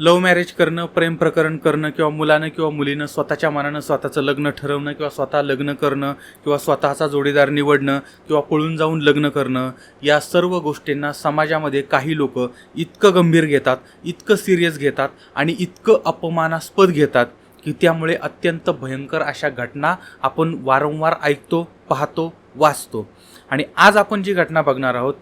Love marriage करणं प्रेम प्रकरण करणं किंवा मुलानं किंवा मुलीनं स्वतःच्या मनानं स्वतःचं लग्न ठरवणं किंवा स्वतः लग्न करणं किंवा स्वतःचा जोडीदार निवडणं किंवा पळून जाऊन लग्न करणं या सर्व गोष्टींना समाजामध्ये काही लोक इतकं गंभीर घेतात इतकं सिरियस घेतात आणि इतकं अपमानास्पद घेतात की त्यामुळे अत्यंत भयंकर अशा घटना आपण वारंवार ऐकतो पाहतो वाचतो. आणि आज आपण जी घटना बघणार आहोत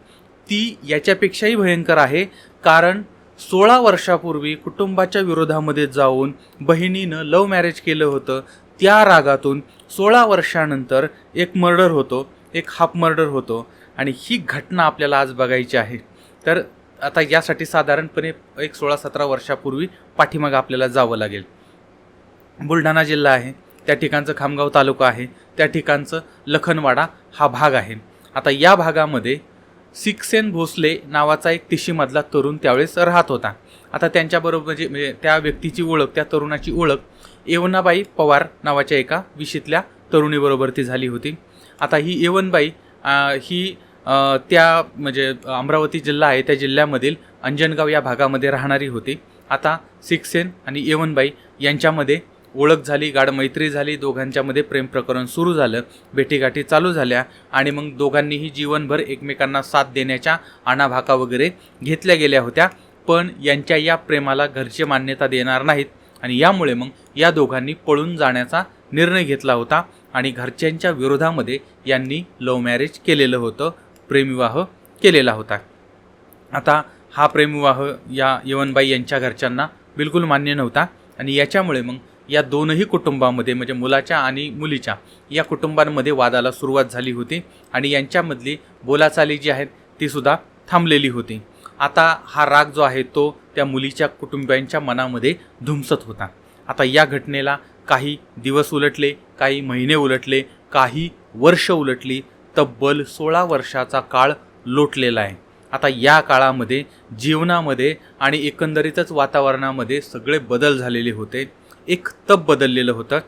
ती याच्यापेक्षाही भयंकर आहे कारण सोळा वर्षापूर्वी कुटुंबाच्या विरोधामध्ये जाऊन बहिणीनं लव्ह मॅरेज केलं होतं. त्या रागातून सोळा वर्षानंतर एक मर्डर होतो एक हाफ मर्डर होतो आणि ही घटना आपल्याला आज बघायची आहे. तर आता यासाठी साधारणपणे एक सोळा सतरा वर्षापूर्वी पाठीमागं आपल्याला जावं लागेल. बुलढाणा जिल्हा आहे त्या ठिकाणचं खामगाव तालुका आहे त्या ठिकाणचं लखनवाडा हा भाग आहे. आता या भागामध्ये सिक्सेन भोसले नावाचा एक तिशीमधला तरुण त्यावेळेस राहत होता. आता त्यांच्याबरोबर म्हणजे म्हणजे त्या व्यक्तीची ओळख त्या तरुणाची ओळख येवनाबाई पवार नावाच्या एका विशीतल्या तरुणीबरोबर ती झाली होती. आता ही येवनबाई ही त्या म्हणजे अमरावती जिल्हा आहे त्या जिल्ह्यामधील अंजनगाव या भागामध्ये राहणारी होती. आता सिक्सेन आणि येवनबाई यांच्यामध्ये ओळख झाली गाढ मैत्री झाली दोघांच्यामध्ये प्रेम प्रकरण सुरू झालं भेटीगाठी चालू झाल्या आणि मग दोघांनीही जीवनभर एकमेकांना साथ देण्याच्या आणाभाका वगैरे घेतल्या गेल्या होत्या. पण यांच्या या प्रेमाला घरचे मान्यता देणार नाहीत आणि यामुळे मग या दोघांनी पळून जाण्याचा निर्णय घेतला होता आणि घरच्यांच्या विरोधामध्ये यांनी लव्ह मॅरेज केलेलं होतं प्रेमविवाह केलेला होता. आता हा प्रेमविवाह या यवनबाई यांच्या घरच्यांना बिलकुल मान्य नव्हता आणि याच्यामुळे मग या दोनही कुटुंबामध्ये म्हणजे मुलाच्या आणि मुलीच्या या कुटुंबांमध्ये वादाला सुरुवात झाली होती आणि यांच्यामधली बोलाचाली जी आहेत ती सुद्धा थांबलेली होती. आता हा राग जो आहे तो त्या मुलीच्या कुटुंबियांच्या मनामध्ये धुमसत होता. आता या घटनेला काही दिवस उलटले काही महिने उलटले काही वर्ष उलटली तब्बल सोळा वर्षाचा काळ लोटलेला आहे. आता या काळामध्ये जीवनामध्ये आणि एकंदरीतच वातावरणामध्ये सगळे बदल झालेले होते. एक तप बदललेलं होतं.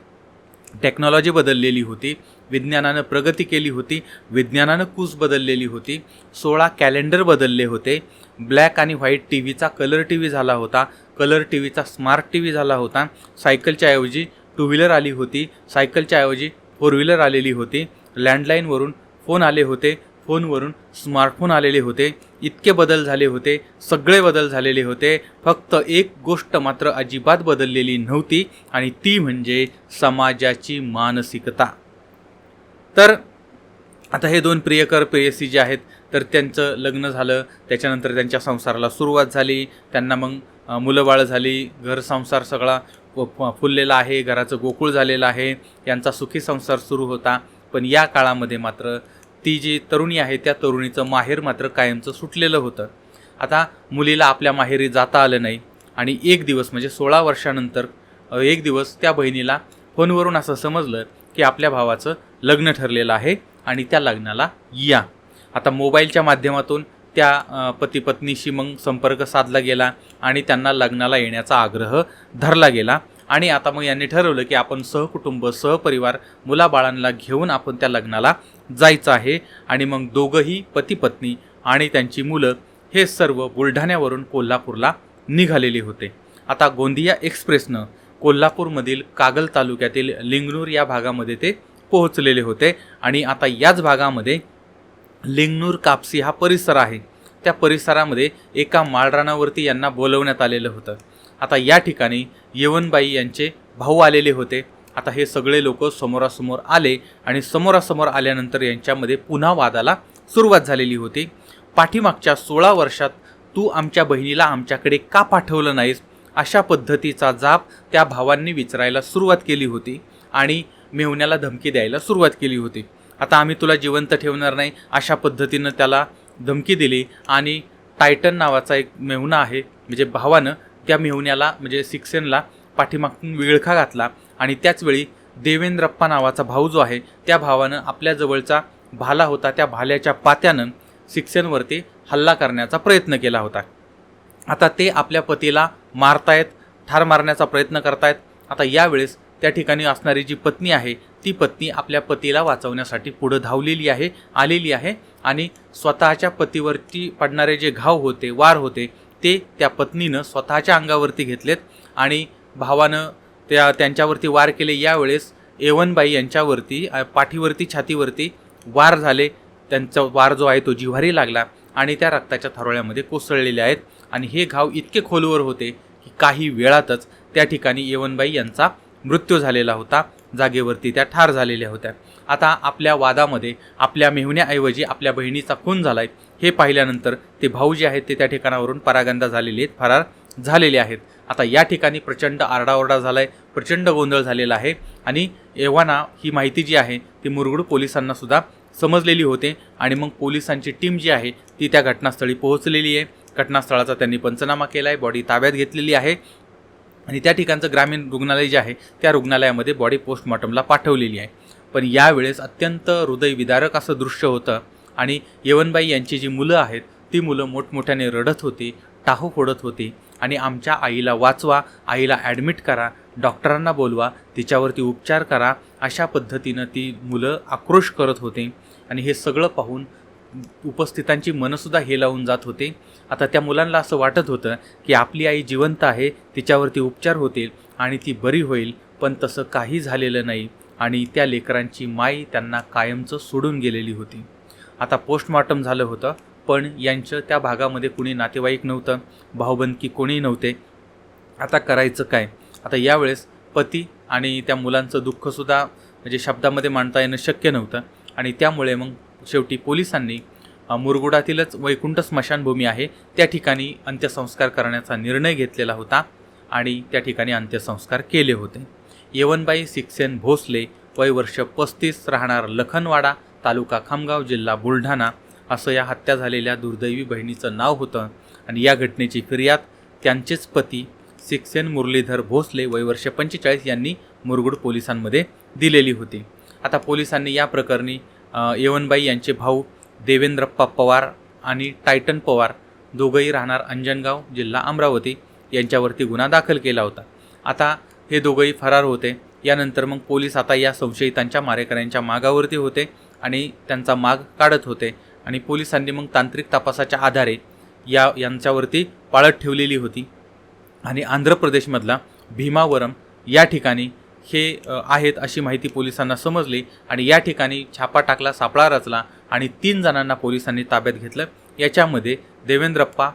टेक्नॉलॉजी बदललेली होती. विज्ञानानं प्रगती केली होती. विज्ञानानं कूस बदललेली होती. सोळा कॅलेंडर बदलले होते. ब्लॅक आणि व्हाईट टी व्हीचा कलर टी व्ही झाला होता. कलर टी व्हीचा स्मार्ट टी व्ही झाला होता. सायकलच्या ऐवजी टू व्हीलर आली होती. सायकलच्या ऐवजी फोर व्हीलर आलेली होती. लँडलाईनवरून फोन आले होते. फोनवरून स्मार्टफोन आलेले होते इतके बदल झाले होते सगळे बदल झालेले होते. फक्त एक गोष्ट मात्र अजिबात बदललेली नव्हती आणि ती म्हणजे समाजाची मानसिकता. तर आता हे दोन प्रियकर प्रेयसी जे आहेत तर त्यांचं लग्न झालं त्याच्यानंतर त्यांच्या संसाराला सुरुवात झाली त्यांना मग मुलंबाळ मुलं बाळं झाली घर संसार सगळा फुललेला आहे घराचं गोकुळ झालेलं आहे यांचा सुखी संसार सुरू होता. पण या काळामध्ये मात्र ती जी तरुणी आहे त्या तरुणीचं माहेर मात्र कायमचं सुटलेलं होतं. आता मुलीला आपल्या माहेरी जाता आलं नाही आणि एक दिवस म्हणजे सोळा वर्षानंतर एक दिवस त्या बहिणीला फोनवरून असं समजलं की आपल्या भावाचं लग्न ठरलेलं आहे आणि त्या लग्नाला या. आता मोबाईलच्या माध्यमातून त्या पती पत्नीशी मग संपर्क साधला गेला आणि त्यांना लग्नाला येण्याचा आग्रह धरला गेला आणि आता मग यांनी ठरवलं की आपण सहकुटुंब सहपरिवार मुलाबाळांना घेऊन आपण त्या लग्नाला जायचं आहे आणि मग दोघंही पती पत्नी आणि त्यांची मुलं हे सर्व बुलढाण्यावरून कोल्हापूरला निघालेले होते. आता गोंदिया एक्सप्रेसनं कोल्हापूरमधील कागल तालुक्यातील लिंगनूर या भागामध्ये ते पोहोचलेले होते आणि आता याच भागामध्ये लिंगनूर कापसी हा परिसर आहे. त्या परिसरामध्ये एका माळरानावरती यांना बोलवण्यात आलेलं होतं. आता या ठिकाणी येवनबाई यांचे भाऊ आलेले होते. आता हे सगळे लोक समोरासमोर आले आणि समोरासमोर आल्यानंतर यांच्यामध्ये पुन्हा वादाला सुरुवात झालेली होती. पाठीमागच्या सोळा वर्षात तू आमच्या बहिणीला आमच्याकडे का पाठवलं नाहीस? अशा पद्धतीचा जाप त्या भावांनी विचारायला सुरुवात केली होती आणि मेहुण्याला धमकी द्यायला सुरुवात केली होती. आता आम्ही तुला जिवंत ठेवणार नाही अशा पद्धतीनं त्याला धमकी दिली आणि टायटन नावाचा एक मेहुणा आहे म्हणजे भावानं त्या मेहुण्याला म्हणजे सिक्सेनला पाठीमागून विळखा घातला आणि त्याचवेळी देवेंद्रप्पा नावाचा भाऊ जो आहे त्या भावानं आपल्या जवळचा भाला होता त्या भाल्याच्या पात्यानं सिक्सेनवरती हल्ला करण्याचा प्रयत्न केला होता. आता ते आपल्या पतीला मारतायत ठार मारण्याचा प्रयत्न करतायत. आता यावेळेस त्या ठिकाणी असणारी जी पत्नी आहे ती पत्नी आपल्या पतीला वाचवण्यासाठी पुढं धावलेली आहे आलेली आहे आणि स्वतःच्या पतीवरती पडणारे जे घाव होते वार होते ते त्या पत्नीनं स्वतःच्या अंगावरती घेतलेत आणि भावानं त्या त्यांच्यावरती वार केले. यावेळेस एवनबाई यांच्यावरती पाठीवरती छातीवरती वार झाले. त्यांचा वार जो आहे तो जिव्हारी लागला आणि त्या रक्ताच्या थारोळ्यामध्ये कोसळलेले आहेत. आणि हे घाव इतके खोलवर होते की काही वेळातच त्या ठिकाणी येवनबाई यांचा मृत्यू झालेला होता. जागेवरती त्या ठार झालेल्या होत्या. आता आपल्या वादामध्ये आपल्या मेहुण्याऐवजी आपल्या बहिणीचा खून झाला आहे हे पाहिल्यानंतर ते भाऊ जे आहेत ते त्या ठिकाणावरून परागंदा झालेले आहेत फरार झालेले आहेत. आता या ठिकाणी प्रचंड आरडाओरडा झाला आहे प्रचंड गोंधळ झालेला आहे आणि एव्हाना ही माहिती जी आहे ती मुरगुड पोलिसांना सुद्धा समजलेली होते आणि मग पोलिसांची टीम जी आहे ती त्या घटनास्थळी पोहोचलेली आहे. घटनास्थळाचा त्यांनी पंचनामा केला आहे बॉडी ताब्यात घेतलेली आहे आणि त्या ठिकाणचं ग्रामीण रुग्णालय जे आहे त्या रुग्णालयामध्ये बॉडी पोस्टमॉर्टमला पाठवलेली आहे. पण यावेळेस अत्यंत हृदयविदारक असं दृश्य होतं आणि येवनबाई यांची जी मुलं आहेत ती मुलं मोठमोठ्याने रडत होती टाहू फोडत होती. आणि आमच्या आईला वाचवा आईला ॲडमिट करा डॉक्टरांना बोलवा तिच्यावरती उपचार करा अशा पद्धतीनं ती मुलं आक्रोश करत होते. आणि हे सगळं पाहून उपस्थितांची मनंसुद्धा हे लावून जात होते. आता त्या मुलांना असं वाटत होतं की आपली आई जिवंत आहे तिच्यावरती उपचार होतील आणि ती बरी होईल पण तसं काही झालेलं नाही आणि त्या लेकरांची माई त्यांना कायमचं सोडून गेलेली होती. आता पोस्टमॉर्टम झालं होतं. पण यांचं त्या भागामध्ये कुणी नातेवाईक नव्हतं भाऊबंदकी कोणीही नव्हते. आता करायचं काय? आता यावेळेस पती आणि त्या मुलांचं दुःखसुद्धा म्हणजे शब्दामध्ये मांडता येणं शक्य नव्हतं आणि त्यामुळे मग शेवटी पोलिसांनी मुरगुडातीलच वैकुंठ स्मशानभूमी आहे त्या ठिकाणी अंत्यसंस्कार करण्याचा निर्णय घेतलेला होता आणि त्या ठिकाणी अंत्यसंस्कार केले होते. येवनबाई सिक्सेन भोसले वय वर्ष पस्तीस राहणार लखनवाडा तालुका खामगाव जिल्हा बुलढाणा. असं या हत्या झालेल्या दुर्दैवी बहिणीचं नाव होतं. आणि या घटनेची फिर्याद त्यांचेच पती सिक्सेन मुरलीधर भोसले वय वर्ष पंचेचाळीस यांनी मुरगुड पोलिसांमध्ये दिलेली होती. आता पोलिसांनी या प्रकरणी यवनबाई येवनबाई यांचे भाऊ देवेंद्रप्पा पवार आणि टायटन पवार दोघंही राहणार अंजनगाव जिल्हा अमरावती यांच्यावरती गुन्हा दाखल केला होता. आता हे दोघंही फरार होते. यानंतर मग पोलीस आता या संशयितांच्या मारेकऱ्यांच्या मागावरती होते आणि त्यांचा माग काढत होते. आणि पोलिसांनी मग तांत्रिक तपासाच्या आधारे या यांच्यावरती पाळत ठेवलेली होती. आणि आंध्र प्रदेशमधला भीमावरम या ठिकाणी हे आहेत अशी माहिती पोलिसांना समजली आणि या ठिकाणी छापा टाकला सापळा रचला आणि तीन जणांना पोलिसांनी ताब्यात घेतलं. याच्यामध्ये देवेंद्रप्पा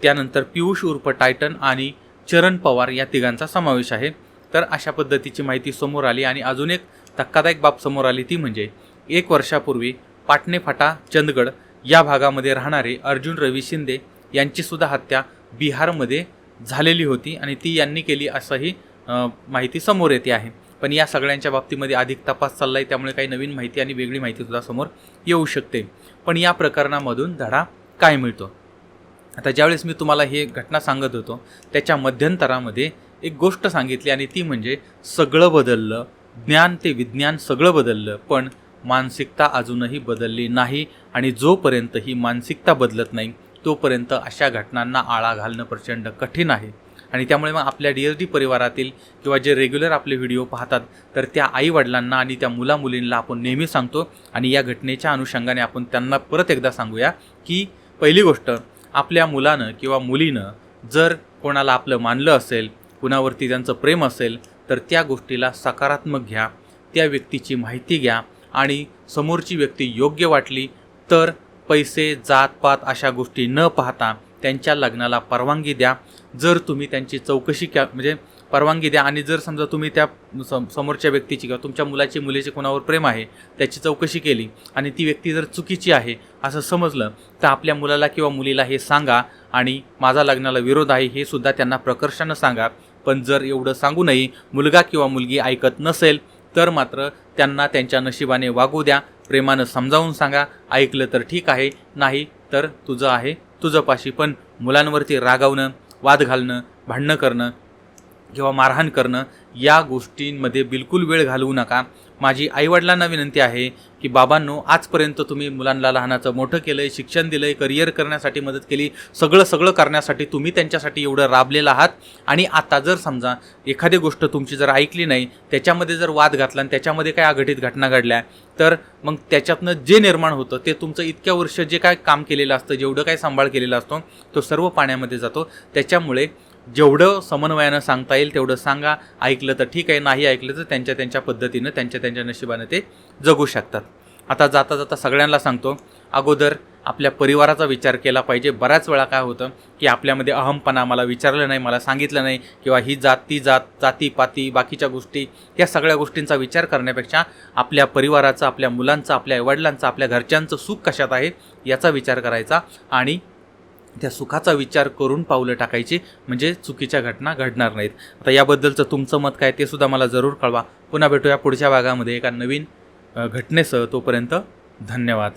त्यानंतर पियुष उर्फ टायटन आणि चरण पवार या तिघांचा समावेश आहे. तर अशा पद्धतीची माहिती समोर आली आणि अजून एक धक्कादायक बाब समोर आली ती म्हणजे एक वर्षापूर्वी पाटणे फाटा चंदगड या भागामध्ये राहणारे अर्जुन रवी शिंदे यांचीसुद्धा हत्या बिहारमध्ये झालेली होती आणि ती यांनी केली असंही माहिती समोर येते आहे. पण या सगळ्यांच्या बाबतीमध्ये अधिक तपास चालला आहे त्यामुळे काही नवीन माहिती आणि वेगळी माहितीसुद्धा समोर येऊ शकते. पण या प्रकरणामधून धडा काय मिळतो? आता ज्यावेळेस मी तुम्हाला हे घटना सांगत होतो त्याच्या मध्यंतरामध्ये एक गोष्ट सांगितली आणि ती म्हणजे सगळं बदललं ज्ञान ते विज्ञान सगळं बदललं. पण मानसिकता अजूनही बदलली नाही आणि जोपर्यंत ही मानसिकता बदलत नाही तोपर्यंत अशा घटनांना आळा घालणं प्रचंड कठीण आहे. आणि त्यामुळे मग आपल्या डी एस डी परिवारातील किंवा जे रेग्युलर आपले व्हिडिओ पाहतात तर त्या आईवडिलांना आणि त्या मुलामुलींना आपण नेहमी सांगतो आणि या घटनेच्या अनुषंगाने आपण त्यांना परत एकदा सांगूया की पहिली गोष्ट आपल्या मुलानं किंवा मुलीनं जर कोणाला आपलं मानलं असेल कुणावरती त्यांचं प्रेम असेल तर त्या गोष्टीला सकारात्मक घ्या त्या व्यक्तीची माहिती घ्या आणि समोरची व्यक्ती योग्य वाटली तर पैसे जातपात अशा गोष्टी न पाहता त्यांच्या लग्नाला परवानगी द्या. जर तुम्ही त्यांची चौकशी क्या म्हणजे परवानगी द्या आणि जर समजा तुम्ही त्या सम समोरच्या व्यक्तीची किंवा तुमच्या मुलाची मुलीचे कोणावर प्रेम आहे त्याची चौकशी केली आणि ती व्यक्ती जर चुकीची आहे असं समजलं तर आपल्या मुलाला किंवा मुलीला हे सांगा आणि माझा लग्नाला विरोध आहे हे सुद्धा त्यांना प्रकर्षानं सांगा. पण जर एवढं सांगूनही मुलगा किंवा मुलगी ऐकत नसेल तर मात्र त्यांना त्यांच्या नशिबाने वागू द्या प्रेमानं समजावून सांगा ऐकलं तर ठीक आहे नाही तर तुझं आहे तुझं पाशी. पण मुलांवरती रागावणं वाद घालणं भांडणं करणं किंवा मारहाण करणं या गोष्टींमध्ये बिलकुल वेळ घालवू नका. माझी आईवडिलांना विनंती आहे की बाबांनो आजपर्यंत तुम्ही मुलांना लहानाचं मोठं केलं आहे शिक्षण दिलं आहे करिअर करण्यासाठी मदत केली सगळं सगळं करण्यासाठी तुम्ही त्यांच्यासाठी एवढं राबलेलं आहात. आणि आता जर समजा एखादी गोष्ट तुमची जर ऐकली नाही त्याच्यामध्ये जर वाद घातला आणि त्याच्यामध्ये काय अघटित घटना घडल्या तर मग त्याच्यातनं जे निर्माण होतं ते तुमचं इतक्या वर्ष जे काय काम केलेलं असतं जेवढं काय सांभाळ केलेला असतो तो सर्व पाण्यामध्ये जातो. त्याच्यामुळे जेवढं समन्वयानं सांगता येईल तेवढं सांगा. ऐकलं तर ठीक आहे नाही ऐकलं तर त्यांच्या त्यांच्या पद्धतीनं त्यांच्या त्यांच्या नशिबानं ते जगू शकतात. आता जाता जाता सगळ्यांना सांगतो अगोदर आपल्या परिवाराचा विचार केला पाहिजे. बऱ्याच वेळा काय होतं की आपल्यामध्ये अहमपणा मला विचारलं नाही मला सांगितलं नाही किंवा ही जात ती जात जाती पाती बाकीच्या गोष्टी या सगळ्या गोष्टींचा विचार करण्यापेक्षा आपल्या परिवाराचा आपल्या मुलांचा आपल्या वडिलांचं आपल्या घरच्यांचं सुख कशात आहे याचा विचार करायचा. आणि त्या सुखाचा विचार करून पावलं टाकायची म्हणजे चुकीच्या घटना घडणार नाहीत. आता याबद्दलचं तुमचं मत काय ते सुद्धा मला जरूर कळवा. पुन्हा भेटूया पुढच्या भागामध्ये एका नवीन घटनेसह. तोपर्यंत धन्यवाद.